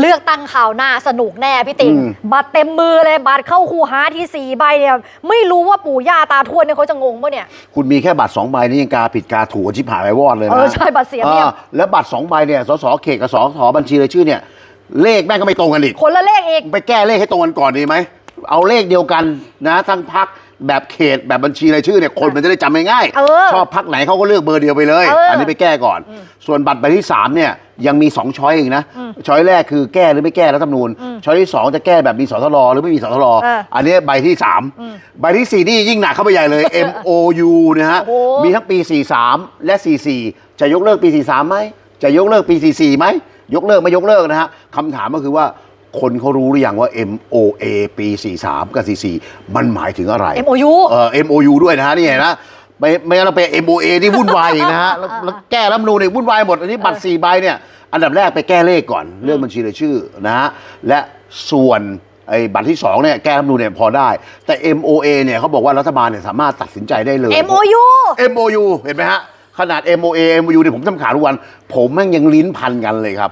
เลือกตั้งข่าวหน้าสนุกแน่พี่ติงอืมบัตรเต็มมือเลยบัตรเข้าคูหาที่สี่ใบเนี่ยไม่รู้ว่าปู่ย่าตาทวดเนี่ยเขาจะงงปะเนี่ย คุณมีแค่บัตรสองใบนี่ยังกาผิดกาถูกกันชิบหายไปวอดเลยนะเออใช่บัตรเสียเปรียบออแล้วบัตรสองใบเนี่ยสสเขตกับสสบัญชีรายชื่อเนี่ยเลขแม่งก็ไม่ตรงกันอีกคนละเลขอีกไปแก้เลขให้ตรงกันก่อนดีไหมเอาเลขเดียวกันนะทั้งพัก แบบเขตแบบบัญชีรายชื่อเนี่ยคนมันจะได้จำง่ายเออชอบพักไหนเขาก็เลือกเบอร์เดียวไปเลย เอออัอันนี้ไปแก้ก่อน ส่วนบัตรใบที่สามเนี่ยยังมีสองช้อยอีกนะช้อยแรกคือแก้หรือไม่แก้รัฐธรรมนูญช้อยที่สองจะแก้แบบมีสทรหรือไม่มีสทรเอออันนี้ใบที่สามใบที่สี่นี่ยิ่งหนักเข้าไปใหญ่เลย MOU นะฮะโอ้โห มีทั้งปี 43 และ 44 จะยกเลิกปี 43ไหมจะยกเลิกปี 44ไหมยกเลิกไม่ยกเลิกนะฮะคำถามก็คือว่า คนเขารู้หรือยังว่า MOA ปี 43 กับ 44 มันหมายถึงอะไร MOU เออ MOU ด้วยนะฮะนี่เห็นนะไม่ไม่งั้นเราไป MOA นี่วุ่นวายอีกนะฮะแล้วแล้วแก้รัฐธรรมนูญเนี่ยวุ่นวายหมด อันนี้บัตรสี่ใบเนี่ย อันดับแรกไปแก้เลขก่อน เรื่องบัญชีรายชื่อนะฮะและส่วนไอ้บัตรที่สองเนี่ยแก้รัฐธรรมนูญเนี่ยพอได้ แต่ MOA เนี่ยเขาบอกว่ารัฐบาลเนี่ยสามารถตัดสินใจได้เลย MOU MOU เห็นไหมฮะ ขนาด MOA MOU เนี่ยผมทำข่าวทุกวัน ผมแม่งยังลิ้นพันกันเลยครับ